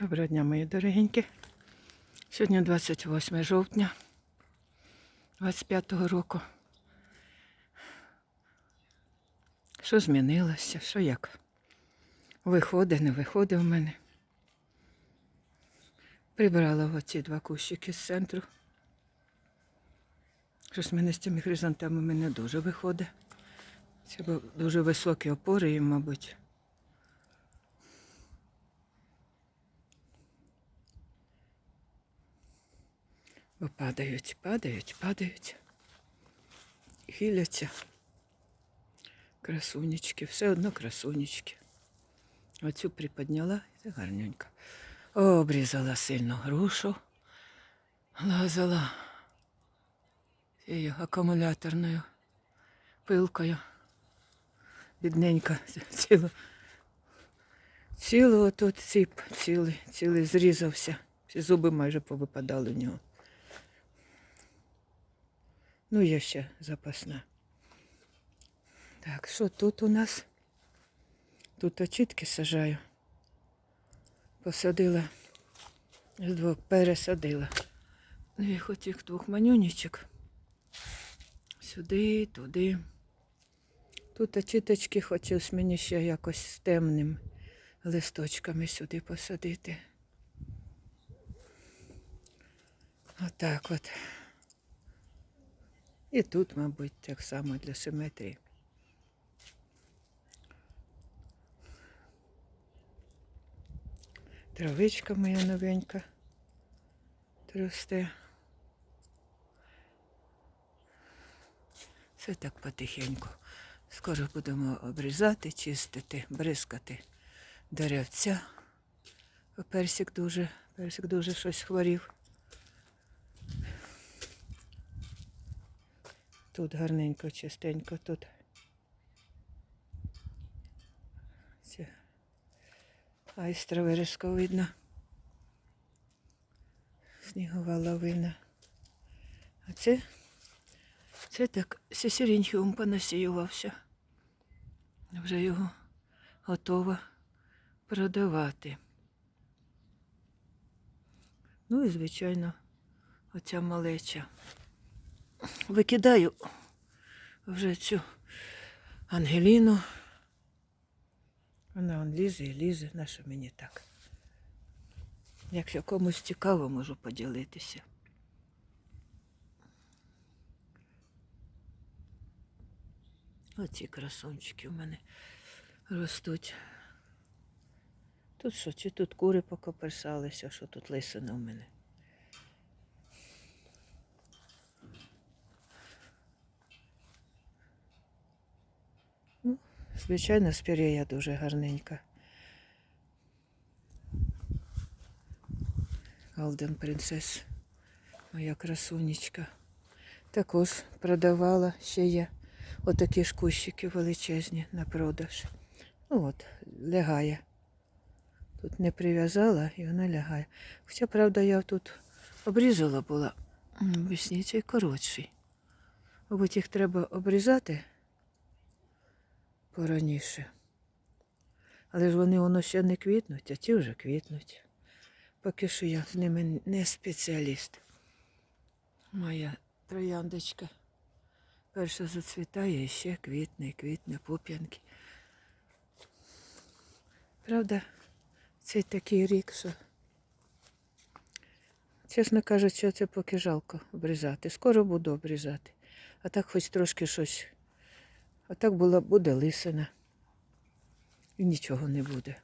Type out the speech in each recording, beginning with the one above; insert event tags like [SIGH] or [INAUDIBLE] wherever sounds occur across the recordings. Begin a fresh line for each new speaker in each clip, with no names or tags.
Доброго дня, мої дорогенькі. Сьогодні 28 жовтня 25-го року. Що змінилося? Що як? Виходить, не виходить в мене. Прибрала оці два кущики з центру. Щось в мене з цими хризантемами не дуже виходить. Це дуже високі опори їм, мабуть. Падають, падають, падають. Хиляться. Красунечки, все одно красунечки. Оцю приподняла, і це гарненько. Обрізала сильно грушу, лазала цією акумуляторною пилкою. Бідненька ціло. Ціло тут ціп, цілий, цілий зрізався. Всі зуби майже повипадали у нього. Ну, є ще запасна. Так, що тут у нас? Тут очітки сажаю. Посадила, з двох пересадила. Ну, я двох манюнічок. Сюди, туди. Тут очіточки хотілося мені ще якось з темним листочками сюди посадити. Отак от. І тут, мабуть, так само для симетрії. Травичка моя новенька росте. Все так потихеньку. Скоро будемо обрізати, чистити, бризкати деревця. Персик дуже, персик дуже щось хворів. Тут гарненько, чистенько, тут. Це айстра вирізка видно. Снігова лавина. А це, це так сесерінхіум понасіювався. Вже його готова продавати. Ну і, звичайно, оця малеча викидаю вже цю Ангеліну. Вона он лізе і лізе, на що мені так. Якщо комусь цікаво, можу поділитися. Оці красунчики у мене ростуть. Тут що, чи тут кури покоперсалися, що тут лисина у мене. Звичайно, спірея дуже гарненька. Голден принцес, моя красунечка. Також продавала ще є отакі ж кущики величезні на продаж. Ну от, лягає. Тут не прив'язала і вона лягає. Хоча, правда, я тут обрізала була. Весні цей коротший. Мабуть, їх треба обрізати пораніше. Але ж вони воно ще не квітнуть, а ті вже квітнуть. Поки що я з ними не спеціаліст. Моя трояндочка перша зацвітає і ще квітне, і квітне, пуп'янки. Правда, цей такий рік, що, чесно кажучи, це поки жалко обрізати. Скоро буду обрізати. А так хоч трошки щось. А так була, буде лисина. І нічого не буде.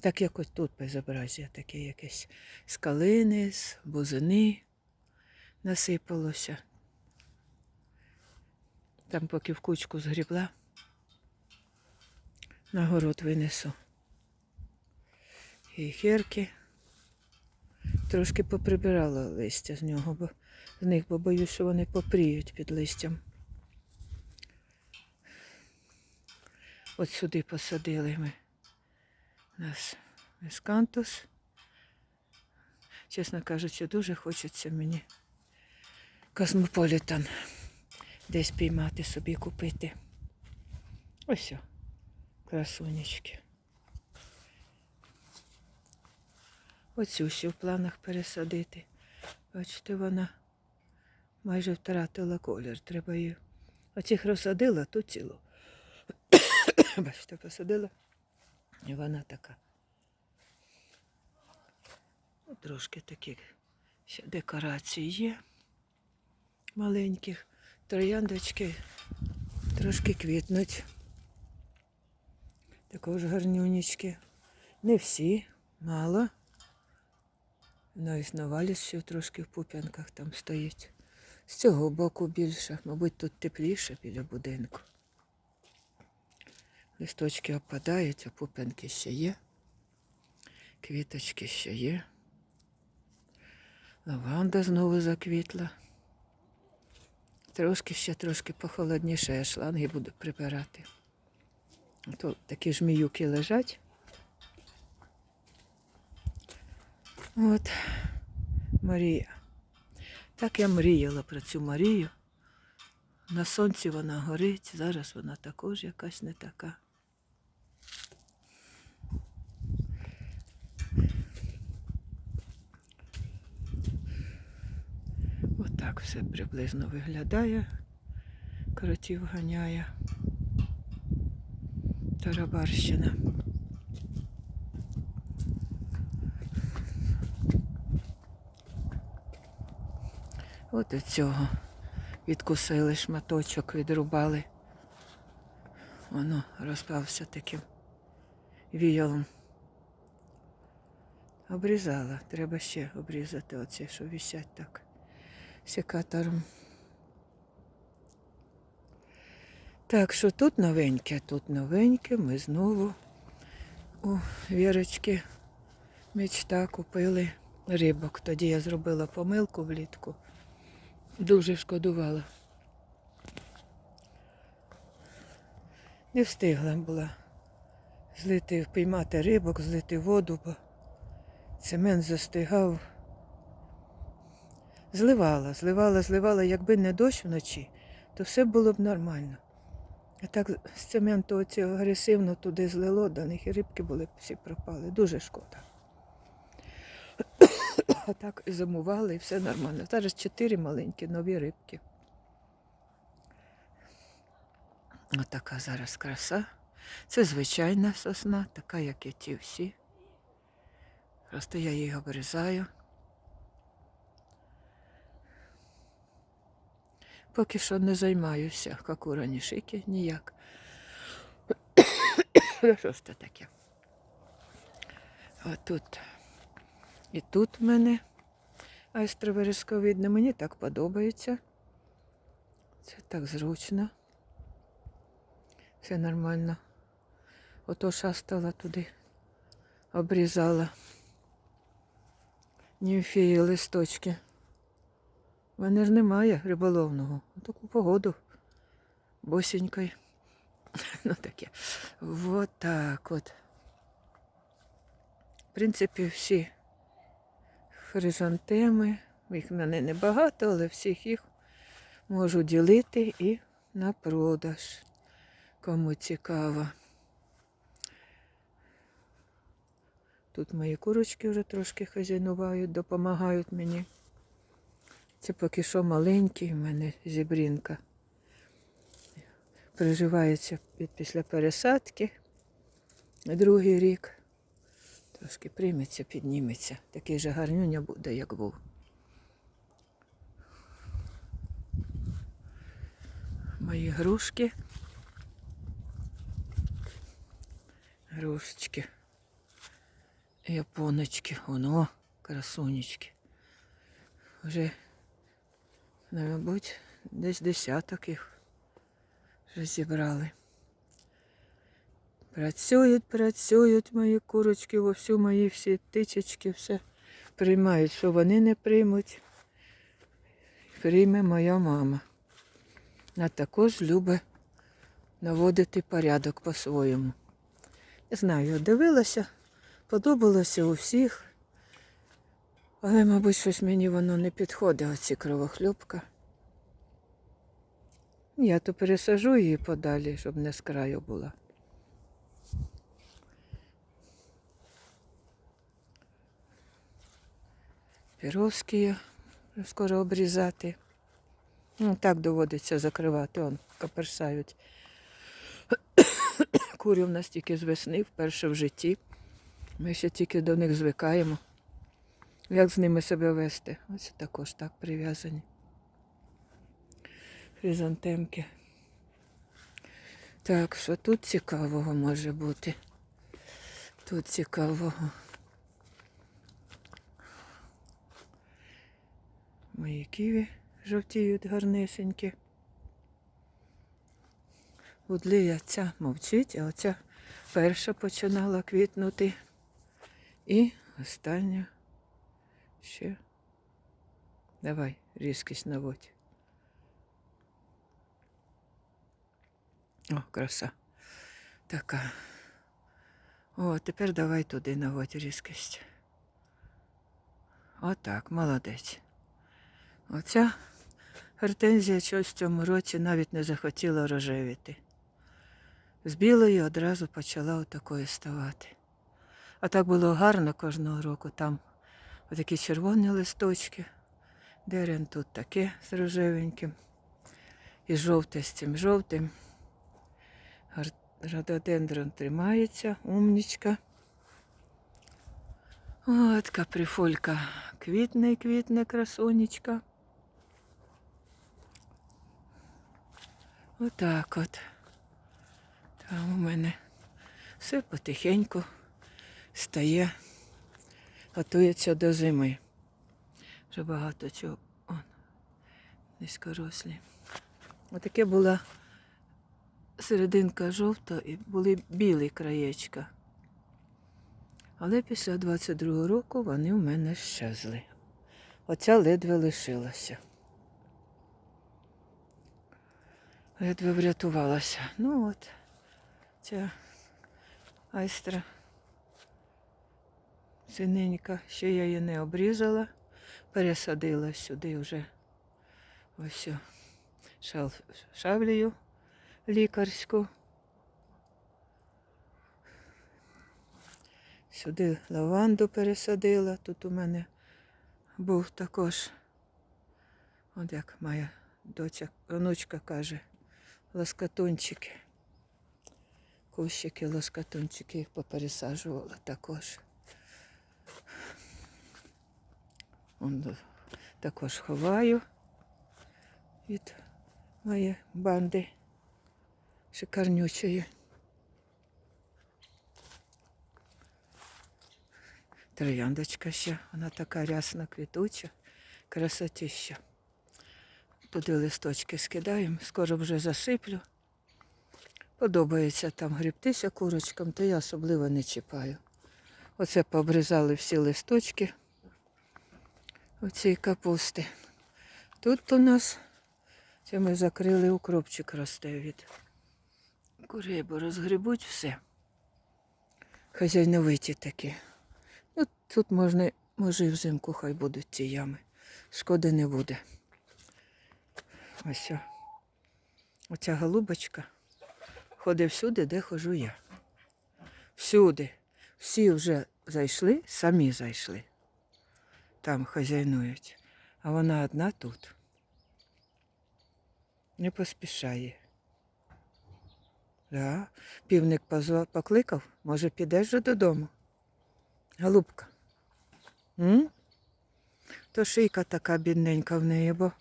Так як ось тут безобразія таке якесь з калини, з бузини насипалося. Там поки в кучку згрібла, на город винесу. І херки. Трошки поприбирала листя з нього, бо з них, бо боюсь, що вони попріють під листям. От сюди посадили ми наш мескантус. Чесно кажучи, дуже хочеться мені космополітан десь піймати собі купити. Ось, красунечки. Оцю ще в планах пересадити. Бачите, вона майже втратила колір. Треба її. Оцих розсадила, ту цілу. [COUGHS] Бачите, посадила. І вона така. Ну, Трошки таких ще декорацій є. Маленьких. Трояндочки трошки квітнуть. Також гарнюнічки. Не всі, мало. Навіть наваліс ще трошки в пуп'янках там стоїть. З цього боку більше, мабуть, тут тепліше біля будинку. Листочки опадають, а пуп'янки ще є. Квіточки ще є. Лаванда знову заквітла. Трошки ще трошки похолодніше, я шланги буду прибирати. То такі жміюки лежать. От Марія. Так я мріяла про цю Марію. На сонці вона горить, зараз вона також якась не така. Отак все приблизно виглядає. Кротів ганяє. Тарабарщина. От і цього відкусили шматочок, відрубали. Воно розпався таким віялом. Обрізала. Треба ще обрізати оце, що висять так секатором. Так що тут новеньке, тут новеньке. Ми знову у Вірочки мечта купили рибок. Тоді я зробила помилку влітку. Дуже шкодувала. Не встигла була злити, впіймати рибок, злити воду, бо цемент застигав. Зливала, зливала, зливала, якби не дощ вночі, то все було б нормально. А так з цементу оцього агресивно туди злило, до них і рибки були всі пропали. Дуже шкода. А так і замували, і все нормально. Зараз чотири маленькі нові рибки. Отака зараз краса. Це звичайна сосна, така, як і ті всі. Просто я її обрізаю. Поки що не займаюся, як у ранішики, ніяк. [COUGHS] Що ж це таке? А тут і тут в мене айстра вересковидна. Мені так подобається. Це так зручно. Все нормально. Ото шастала туди, обрізала. Німфії листочки. У мене ж немає риболовного. Таку погоду. Босенькою. [LAUGHS] Ну таке. Вот так от. В принципі, всі хризантеми. Їх в мене небагато, але всіх їх можу ділити і на продаж. Кому цікаво. Тут мої курочки вже трошки хазяйнувають, допомагають мені. Це поки що маленький в мене зібрінка. Приживається після пересадки. Другий рік. Трошки прийметься, підніметься. Такий же гарнюня буде, як був. Мої грушки. Грушечки. Японочки. Воно, красунечки. Вже, мабуть, десь десяток їх вже зібрали. Працюють, працюють мої курочки, вовсю мої всі тичечки, все приймають, що вони не приймуть. Прийме моя мама. Вона також любить наводити порядок по-своєму. Не знаю, дивилася, подобалося у всіх. Але, мабуть, щось мені воно не підходить, оці кровохлюбка. Я то пересажу її подалі, щоб не з краю була. Піровські скоро обрізати. Ну, так доводиться закривати, он каперсають. [COUGHS] Курі в нас тільки з весни, вперше в житті. Ми ще тільки до них звикаємо. Як з ними себе вести? Ось також так прив'язані. Хризантемки. Так, що тут цікавого може бути? Тут цікавого. Мої ківі жовтіють гарнесенькі. Будлія ця мовчить, а оця перша починала квітнути. І остання ще. Давай, різкість наводь. О, краса. Така. О, тепер давай туди наводь різкість. Отак, молодець. Оця гортензія щось в цьому році навіть не захотіла рожевіти. З білої одразу почала отакою ставати. А так було гарно кожного року. Там отакі червоні листочки. Дерен тут таке з рожевеньким. І жовте з цим жовтим. Рододендрон тримається, умнічка. От каприфолька Квітне, квітне красунечка. Отак от. Там у мене все потихеньку стає, готується до зими. Вже багато чого. Он, низькорослі. Отаке була серединка жовта і були білі краєчка. Але після 22-го року вони в мене щезли. Оця ледве лишилася. Ледве врятувалася. Ну от, ця айстра синенька, ще я її не обрізала, пересадила сюди вже ось шал, лікарську. Сюди лаванду пересадила. Тут у мене був також, от як моя доча, онучка каже, лоскатунчики. Кущики, лоскатунчики їх попересаджувала також. Он, також ховаю від моєї банди шикарнючої. Трояндочка ще, вона така рясна квітуча, красотища. Туди листочки скидаємо, скоро вже засиплю. Подобається там грібтися курочкам, то я особливо не чіпаю. Оце пообрізали всі листочки оцієї капусти. Тут у нас це ми закрили укропчик росте від курей, бо розгребуть все. Хазяйновиті такі. Ну, тут можна, може і взимку хай будуть ці ями. Шкоди не буде. Ось. Оця голубочка ходить всюди, де хожу я. Всюди. Всі вже зайшли, самі зайшли. Там хазяйнують. А вона одна тут. Не поспішає. Да. Півник покликав, може, підеш же додому. Голубка. М? То шийка така бідненька в неї, бо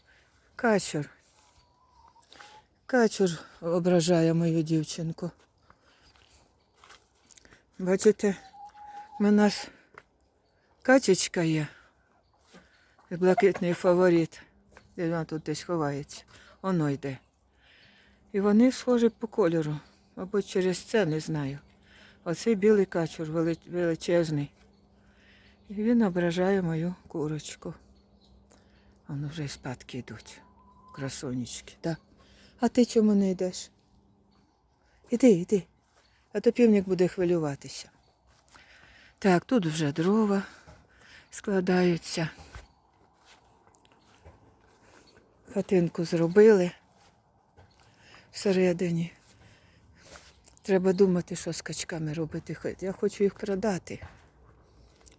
качур. Качур ображає мою дівчинку. Бачите, у нас качечка є. Блакитний фаворит. Де вона тут десь ховається. Воно йде. І вони схожі по кольору. Мабуть, через це не знаю. Оцей білий качур величезний. І він ображає мою курочку. Воно вже й спадки йдуть. Красунечки, так. А ти чому не йдеш? Іди, іди. А то півник буде хвилюватися. Так, тут вже дрова складаються. Хатинку зробили всередині. Треба думати, що з качками робити. Я хочу їх продати.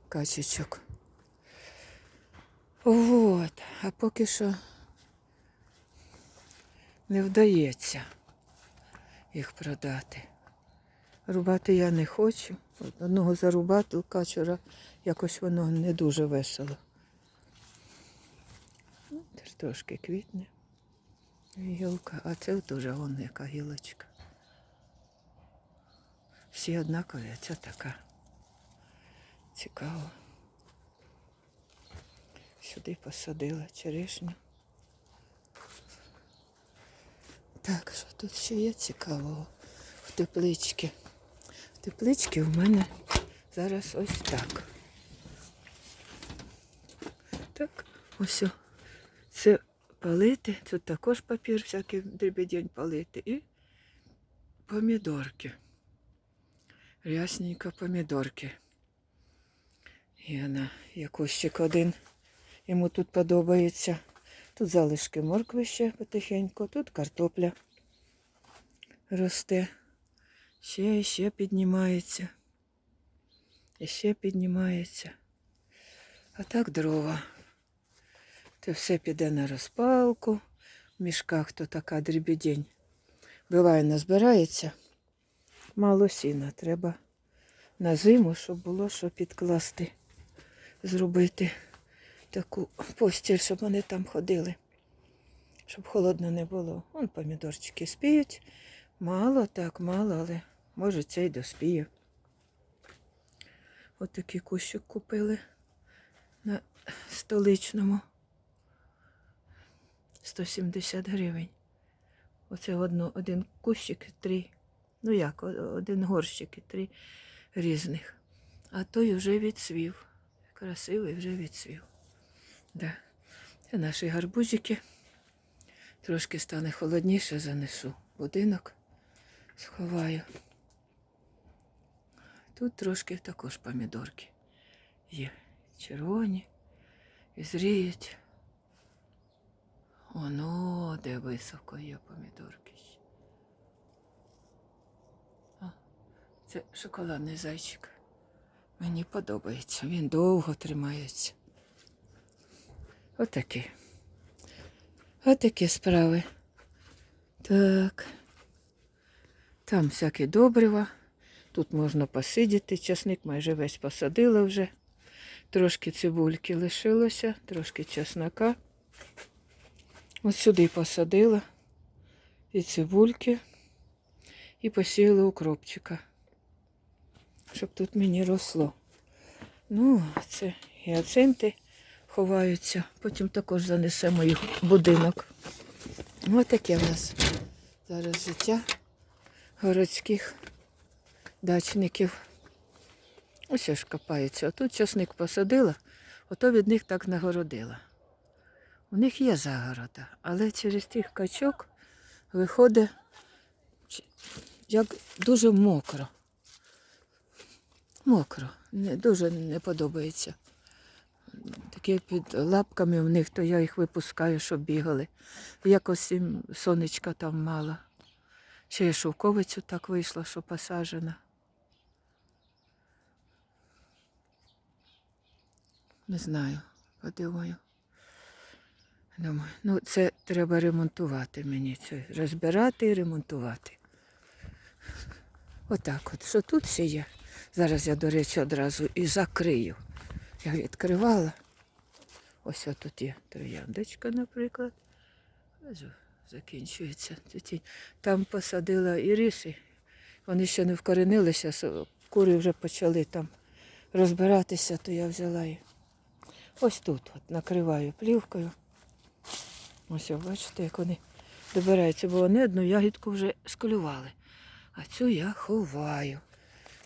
Качечок. Вот. А поки що не вдається їх продати. Рубати я не хочу. Одного зарубати качура якось воно не дуже весело. Ну, трошки квітне. Гілка, а це теж вон яка гілочка. Всі однакові, а ця така. Цікаво. Сюди посадила черешню. Так, що тут ще є цікавого в тепличці? В тепличці в мене зараз ось так. Так, ось. о. Це палити, тут також папір всякий дрібедень палити. І помідорки. Рясненько помідорки. І вона, кущик один. Йому тут подобається. Тут залишки моркви ще потихеньку, тут картопля росте. Ще і ще піднімається. І ще піднімається. А так дрова. Це все піде на розпалку. В мішках то така дрібідень. Буває, назбирається. Мало сіна. Треба на зиму, щоб було що підкласти, зробити таку постіль, щоб вони там ходили. Щоб холодно не було. Вон помідорчики спіють. Мало, так, мало, але може це й доспіє. От такий кущик купили на столичному. 170 гривень. Оце одно, один кущик і три. Ну як, один горщик і три різних. А той вже відсвів. Красивий вже відсвів. Да. Це наші гарбузики. Трошки стане холодніше, занесу будинок, сховаю. Тут трошки також помідорки є. Червоні і зріють. Оно, де високо є помідорки. А, це шоколадний зайчик. Мені подобається. Він довго тримається. Отакі. Отакі справи. Так. Там всякі добрива. Тут можна посидіти. Часник майже весь посадила вже. Трошки цибульки лишилося, трошки чеснока. Ось сюди посадила і цибульки, і посіяла укропчика, щоб тут мені росло. Ну, це гіацинти ховаються. Потім також занесемо їх в будинок. Ось таке в нас зараз життя городських дачників. Ось ж копаються. Отут часник посадила, ото від них так нагородила. У них є загорода, але через тих качок виходить як дуже мокро. Мокро. Не, дуже не подобається. Такі під лапками в них, то я їх випускаю, щоб бігали. Якось їм сонечка там мало. Ще я шовковицю так вийшла, що посаджена. Не знаю, подумаю. Думаю, ну це треба ремонтувати мені. Це розбирати і ремонтувати. Отак от, що тут ще є. Зараз я, до речі, одразу і закрию. Я відкривала. Ось тут є трояндочка, наприклад. Закінчується. Там посадила іриси. Вони ще не вкоренилися, кури вже почали там розбиратися, то я взяла їх. Ось тут от накриваю плівкою. Ось, бачите, як вони добираються, бо вони одну ягідку вже склювали. А цю я ховаю,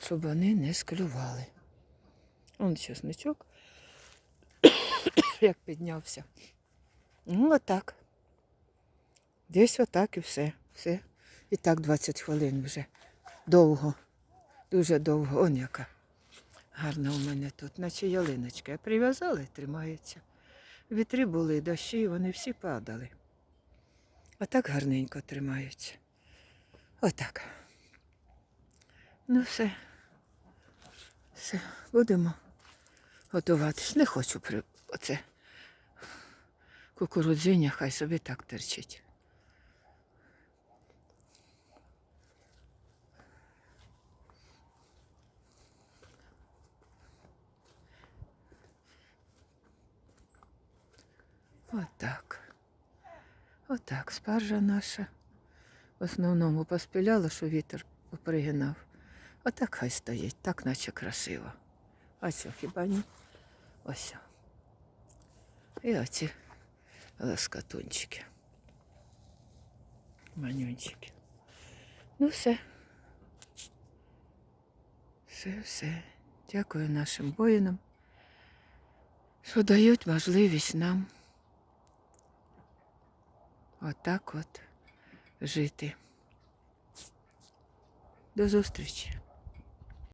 щоб вони не склювали. Он чесничок, як піднявся. Ну, отак. Десь отак і все. все. І так 20 хвилин вже. Довго. Дуже довго. Он яка. Гарна у мене тут, наче ялиночка. Прив'язали, тримається. Вітри були, дощі, вони всі падали. А так гарненько тримаються. Отак. Ну все. Все, будемо готуватись. Не хочу при... оце Кукурудзиня хай собі так терчить. Отак. Отак, спаржа наша. В основному поспіляла, що вітер попригинав. Отак хай стоїть, так наче красиво. Ось хіба ні? Ось. І оці ласкатунчики. Манюнчики. Ну все. Все, все. Дякую нашим воїнам, що дають можливість нам отак от жити. До зустрічі!